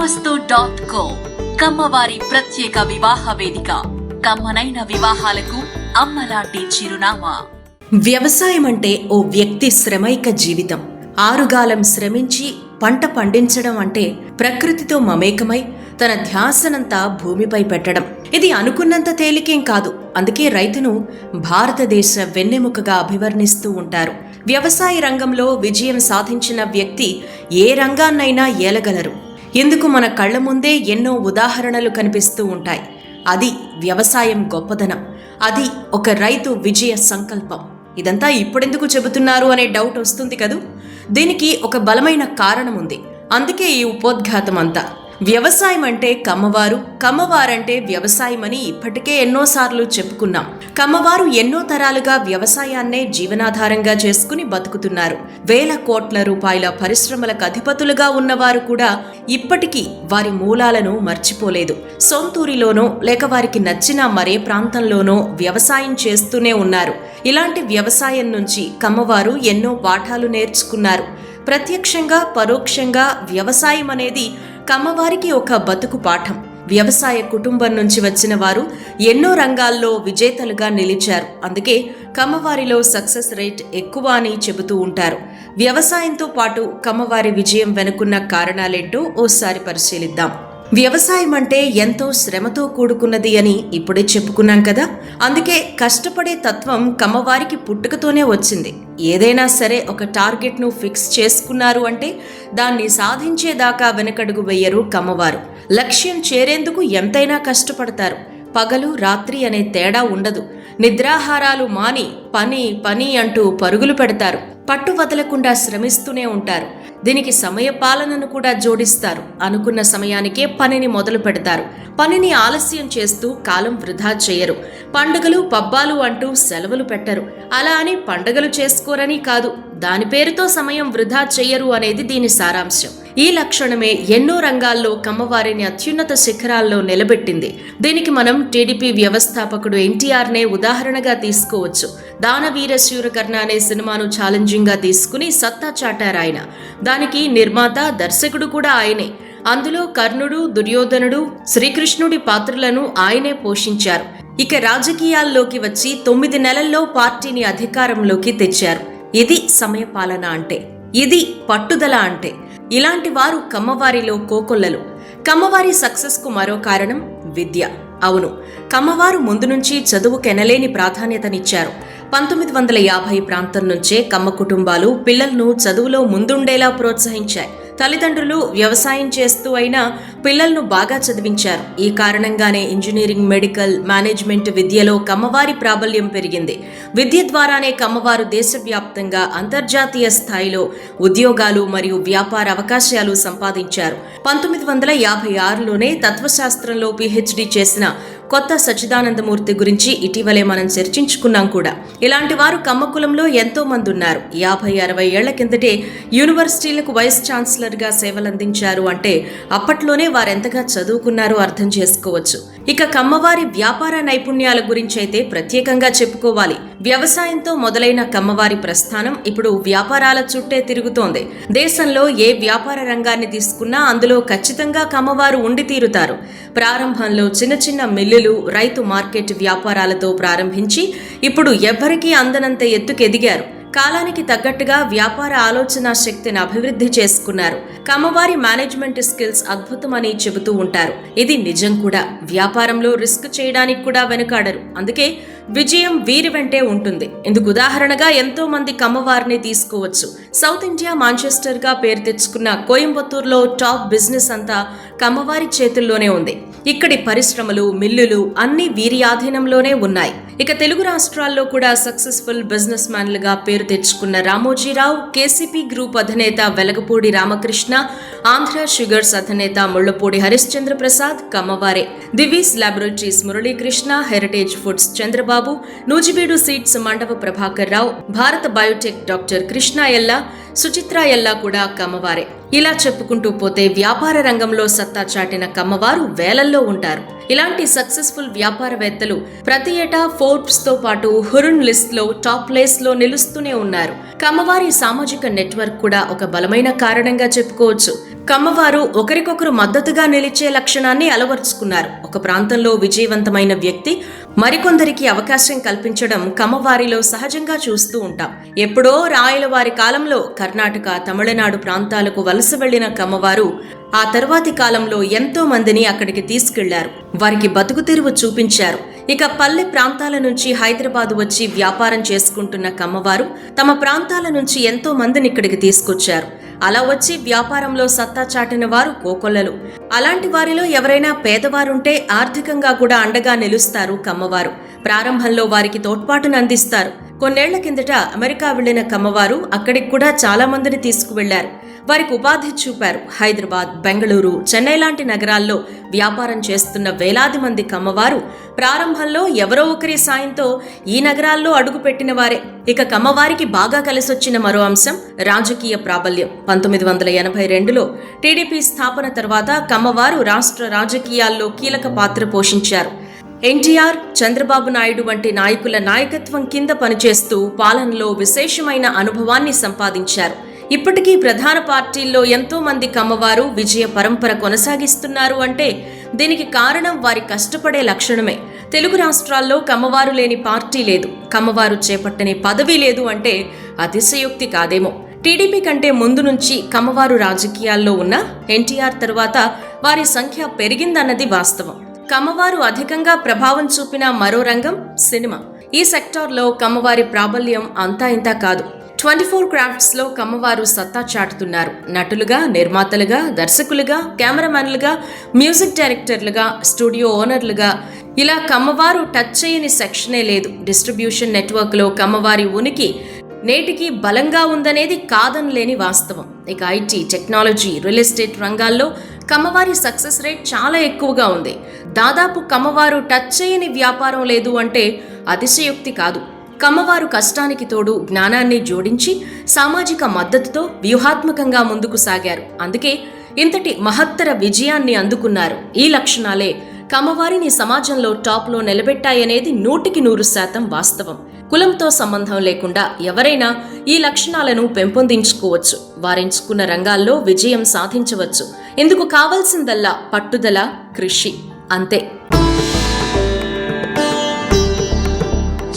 కమ్మస్తు dot co కమ్మవారి ప్రత్యేక వివాహ వేదిక. కమ్మనైన వివాహాలకు అమ్మలాంటి చిరునామా. వ్యవసాయం అంటే ఓ వ్యక్తి శ్రమైక జీవితం. ఆరుగాలం శ్రమించి పంట పండించడం అంటే ప్రకృతితో మమేకమై తన ధ్యాసనంతా భూమిపై పెట్టడం. ఇది అనుకున్నంత తేలికేం కాదు. అందుకే రైతును భారతదేశ వెన్నెముకగా అభివర్ణిస్తూ ఉంటారు. వ్యవసాయ రంగంలో విజయం సాధించిన వ్యక్తి ఏ రంగాన్నైనా ఏలగలరు. ఇందుకు మన కళ్ళ ముందే ఎన్నో ఉదాహరణలు కనిపిస్తూ ఉంటాయి. అది వ్యవసాయం గొప్పదనం. అది ఒక రైతు విజయ సంకల్పం. ఇదంతా ఇప్పుడెందుకు చెబుతున్నారు అనే డౌట్ వస్తుంది కదూ? దీనికి ఒక బలమైన కారణం ఉంది అందుకే ఈ ఉపోద్ఘాతం అంతా వ్యవసాయం అంటే కమ్మవారు. కమ్మవారంటే వ్యవసాయం అని ఇప్పటికే ఎన్నోసార్లు చెప్పుకున్నాం. కమ్మవారు ఎన్నో తరాలుగా వ్యవసాయాన్నే జీవనాధారంగా చేసుకుని బతుకుతున్నారు. వేల కోట్ల రూపాయల పరిశ్రమలకు అధిపతులుగా ఉన్నవారు కూడా ఇప్పటికీ వారి మూలాలను మర్చిపోలేదు. సొంతూరిలోనో లేక వారికి నచ్చిన మరే ప్రాంతంలోనో వ్యవసాయం చేస్తూనే ఉన్నారు. ఇలాంటి వ్యవసాయం నుంచి కమ్మవారు ఎన్నో పాఠాలు నేర్చుకున్నారు. ప్రత్యక్షంగా పరోక్షంగా వ్యవసాయం అనేది కమ్మవారికి ఒక బతుకు పాఠం. వ్యవసాయ కుటుంబం నుంచి వచ్చిన వారు ఎన్నో రంగాల్లో విజేతలుగా నిలిచారు. అందుకే కమ్మవారిలో సక్సెస్ రేట్ ఎక్కువ అని చెబుతూ ఉంటారు. వ్యవసాయంతో పాటు కమ్మవారి విజయం వెనుకున్న కారణాలేంటో ఓసారి పరిశీలిద్దాం. వ్యవసాయం అంటే ఎంతో శ్రమతో కూడుకున్నది అని ఇప్పుడే చెప్పుకున్నాం కదా. అందుకే కష్టపడే తత్వం కమ్మవారికి పుట్టుకతోనే వచ్చింది. ఏదైనా సరే ఒక టార్గెట్ను ఫిక్స్ చేసుకున్నారు అంటే దాన్ని సాధించేదాకా వెనకడుగు వెయ్యరు కమ్మవారు. లక్ష్యం చేరేందుకు ఎంతైనా కష్టపడతారు. పగలు రాత్రి అనే తేడా ఉండదు. నిద్రాహారాలు మాని పని పని అంటూ పరుగులు పెడతారు. పట్టు వదలకుండా శ్రమిస్తూనే ఉంటారు. దీనికి సమయ పాలనను కూడా జోడిస్తారు. అనుకున్న సమయానికే పనిని మొదలు పెడతారు. పనిని ఆలస్యం చేస్తూ కాలం వృధా చేయరు. పండుగలు పబ్బాలు అంటూ సెలవులు పెట్టరు. అలా అని పండుగలు చేసుకోరని కాదు. దాని పేరుతో సమయం వృధా చెయ్యరు అనేది దీని సారాంశం. ఈ లక్షణమే ఎన్నో రంగాల్లో కమ్మవారిని అత్యున్నత శిఖరాల్లో నిలబెట్టింది. దీనికి మనం టీడీపీ వ్యవస్థాపకుడు ఎన్టీఆర్నే ఉదాహరణగా తీసుకోవచ్చు. దానవీర శూరకర్ణ అనే సినిమాను ఛాలెంజింగ్ గా తీసుకుని సత్తా చాటారు ఆయన దానికి నిర్మాత దర్శకుడు కూడా ఆయనే. అందులో కర్ణుడు దుర్యోధనుడు శ్రీకృష్ణుడి పాత్రలను ఆయనే పోషించారు. ఇక రాజకీయాల్లోకి వచ్చి తొమ్మిది నెలల్లో పార్టీని అధికారంలోకి తెచ్చారు. ఇది సమయపాలన అంటే ఇది పట్టుదల అంటే. ఇలాంటి వారు కమ్మవారిలో కోకొల్లలు. కమ్మవారి సక్సెస్కు మరో కారణం విద్య. అవును కమ్మవారు ముందు నుంచి చదువుకెనలేని ప్రాధాన్యతనిచ్చారు. పంతొమ్మిది వందల యాభై ప్రాంతం నుంచే కమ్మ కుటుంబాలు పిల్లలను చదువులో ముందుండేలా ప్రోత్సహించాయి. తల్లిదండ్రులు వ్యవసాయం చేస్తూ అయినా పిల్లలను బాగా చదివించారు. ఈ కారణంగానే ఇంజనీరింగ్ మెడికల్ మేనేజ్మెంట్ విద్యలో కమ్మవారి ప్రాబల్యం పెరిగింది. విద్య ద్వారానే కమ్మవారు దేశవ్యాప్తంగా అంతర్జాతీయ స్థాయిలో ఉద్యోగాలు మరియు వ్యాపార అవకాశాలు సంపాదించారు. పంతొమ్మిది వందల యాభై ఆరులోనే తత్వశాస్త్రంలో పిహెచ్డి చేసిన కొత్త సచ్చిదానందమూర్తి గురించి ఇటీవలే మనం చర్చించుకున్నాం కూడా. ఇలాంటి వారు కమ్మకులంలో ఎంతో మంది ఉన్నారు యాభై అరవై ఏళ్ళ కిందటే యూనివర్సిటీలకు వైస్ ఛాన్సలర్గా సేవలందించారు అంటే అప్పట్లోనే వారెంతగా చదువుకున్నారో అర్థం చేసుకోవచ్చు. ఇక కమ్మవారి వ్యాపార నైపుణ్యాల గురించి అయితే ప్రత్యేకంగా చెప్పుకోవాలి. వ్యవసాయంతో మొదలైన కమ్మవారి ప్రస్థానం ఇప్పుడు వ్యాపారాల చుట్టే తిరుగుతోంది. దేశంలో ఏ వ్యాపార రంగాన్ని తీసుకున్నా అందులో ఖచ్చితంగా కమ్మవారు ఉండి తీరుతారు. ప్రారంభంలో చిన్న చిన్న మిల్లులు రైతు మార్కెట్ వ్యాపారాలతో ప్రారంభించి ఇప్పుడు ఎవ్వరికీ అందనంత ఎత్తుకెదిగారు. కాలానికి తగ్గట్టుగా వ్యాపార ఆలోచన శక్తిని అభివృద్ధి చేసుకున్నారు. కమ్మవారి మేనేజ్మెంట్ స్కిల్స్ అద్భుతమని చెబుతూ ఉంటారు. ఇది నిజం కూడా. వ్యాపారంలో రిస్క్ చేయడానికి కూడా వెనుకాడరు. అందుకే విజయం వీరి వెంటే ఉంటుంది. ఇందుకు ఉదాహరణగా ఎంతో మంది కమ్మవారిని తీసుకోవచ్చు. సౌత్ ఇండియా మాంచెస్టర్గా పేరు తెచ్చుకున్న కోయంబత్తూరులో టాప్ బిజినెస్ అంతా కమ్మవారి చేతుల్లోనే ఉంది. ఇక్కడి పరిశ్రమలు మిల్లులు అన్ని వీరి ఆధీనంలోనే ఉన్నాయి. ఇక తెలుగు రాష్ట్రాల్లో కూడా సక్సెస్ఫుల్ బిజినెస్ మ్యాన్లుగా పేరు తెచ్చుకున్న రామోజీరావు కేసీపీ గ్రూప్ అధినేత వెలగపూడి రామకృష్ణ ఆంధ్ర షుగర్స్ అధినేత Mullapudi Harishchandra Prasad కమ్మవారే Divi's Laboratories Muralikrishna Heritage Foods Chandrababu Nuzividu seats Mandava Prabhakar Rao Bharat Biotech doctor Krishna ఎల్లా సుచిత్ర ఎల్లా కూడా కమ్మవారే. ఇలా చెప్పుకుంటూ పోతే వ్యాపార రంగంలో సత్తా చాటిన కమ్మవారు వేలల్లో ఉంటారు. ఇలాంటి సక్సెస్ఫుల్ వ్యాపారవేత్తలు ప్రతి ఏటా ఫోర్బ్స్తో పాటు హురున్ లిస్ట్లో టాప్ ప్లేస్లో నిలుస్తూనే ఉన్నారు. కమ్మవారి సామాజిక నెట్వర్క్ కూడా ఒక బలమైన కారణంగా చెప్పుకోవచ్చు. కమ్మవారు ఒకరికొకరు మద్దతుగా నిలిచే లక్షణాన్ని అలవరుచుకున్నారు. ఒక ప్రాంతంలో విజయవంతమైన వ్యక్తి మరికొందరికి అవకాశం కల్పించడం కమ్మవారిలో సహజంగా చూస్తూ ఉంటాం. ఎప్పుడో రాయల వారి కాలంలో కర్ణాటక తమిళనాడు ప్రాంతాలకు వలస వెళ్ళిన కమ్మవారు ఆ తర్వాతి కాలంలో ఎంతో మందిని అక్కడికి తీసుకెళ్ళారు. వారికి బతుకు తెరువు చూపించారు. ఇక పల్లె ప్రాంతాల నుంచి హైదరాబాద్ వచ్చి వ్యాపారం చేసుకుంటున్న కమ్మవారు తమ ప్రాంతాల నుంచి ఎంతో మందిని ఇక్కడికి తీసుకొచ్చారు. అలా వచ్చి వ్యాపారంలో సత్తా చాటిన వారు కోకొల్లలు. అలాంటి వారిలో ఎవరైనా పేదవారుంటే ఆర్థికంగా కూడా అండగా నిలుస్తారు కమ్మవారు. ప్రారంభంలో వారికి తోడ్పాటును అందిస్తారు. కొన్నేళ్ళ కిందట అమెరికా వెళ్ళిన కమ్మవారు అక్కడికి కూడా చాలా మందిని తీసుకువెళ్ళారు. వారికి ఉపాధి చూపారు. హైదరాబాద్ బెంగళూరు చెన్నై లాంటి నగరాల్లో వ్యాపారం చేస్తున్న వేలాది మంది కమ్మవారు ప్రారంభంలో ఎవరో ఒకరి సాయంతో ఈ నగరాల్లో అడుగుపెట్టిన వారే. ఇక కమ్మవారికి బాగా కలిసొచ్చిన మరో అంశం రాజకీయ ప్రాబల్యం. పంతొమ్మిది వందల ఎనభై రెండులో టీడీపీ స్థాపన తర్వాత కమ్మవారు రాష్ట్ర రాజకీయాల్లో కీలక పాత్ర పోషించారు. ఎన్టీఆర్ చంద్రబాబు నాయుడు వంటి నాయకుల నాయకత్వం కింద పనిచేస్తూ పాలనలో విశేషమైన అనుభవాన్ని సంపాదించారు. ఇప్పటికీ ప్రధాన పార్టీల్లో ఎంతో మంది కమ్మవారు విజయ పరంపర కొనసాగిస్తున్నారు అంటే దీనికి కారణం వారి కష్టపడే లక్షణమే. తెలుగు రాష్ట్రాల్లో కమ్మవారు లేని పార్టీ లేదు. కమ్మవారు చేపట్టని పదవి లేదు అంటే అతిశయోక్తి కాదేమో. టీడీపీ కంటే ముందు నుంచి కమ్మవారు రాజకీయాల్లో ఉన్న ఎన్టీఆర్ తర్వాత వారి సంఖ్య పెరిగిందన్నది వాస్తవం. కమ్మవారు అధికంగా ప్రభావం చూపిన మరో రంగం సినిమా. ఈ సెక్టార్లో కమ్మవారి ప్రాబల్యం అంతా ఇంతా కాదు. ట్వంటీ ఫోర్ క్రాఫ్ట్స్లో కమ్మవారు సత్తా చాటుతున్నారు. నటులుగా నిర్మాతలుగా దర్శకులుగా కెమెరామెన్లుగా మ్యూజిక్ డైరెక్టర్లుగా స్టూడియో ఓనర్లుగా. ఇలా కమ్మవారు టచ్ చేయని సెక్షనే లేదు. డిస్ట్రిబ్యూషన్ నెట్వర్క్లో కమ్మవారి ఉనికి నేటికి బలంగా ఉందనేది కాదనలేని వాస్తవం. ఇక ఐటీ టెక్నాలజీ రియల్ ఎస్టేట్ రంగాల్లో కమ్మవారి సక్సెస్ రేట్ చాలా ఎక్కువగా ఉంది. దాదాపు కమ్మవారు టచ్ చేయని వ్యాపారం లేదు అంటే అతిశయోక్తి కాదు. కమ్మవారు కష్టానికి తోడు జ్ఞానాన్ని జోడించి సామాజిక మద్దతుతో వ్యూహాత్మకంగా ముందుకు సాగారు. అందుకే ఇంతటి మహత్తర విజయాన్ని అందుకున్నారు. ఈ లక్షణాలే కమ్మవారిని సమాజంలో టాప్లో నిలబెట్టాయనేది నూటికి నూరు శాతం వాస్తవం. కులంతో సంబంధం లేకుండా ఎవరైనా ఈ లక్షణాలను పెంపొందించుకోవచ్చు. వారెంచుకున్న రంగాల్లో విజయం సాధించవచ్చు. ఇందుకు కావలసిందల్లా పట్టుదల కృషి అంతే.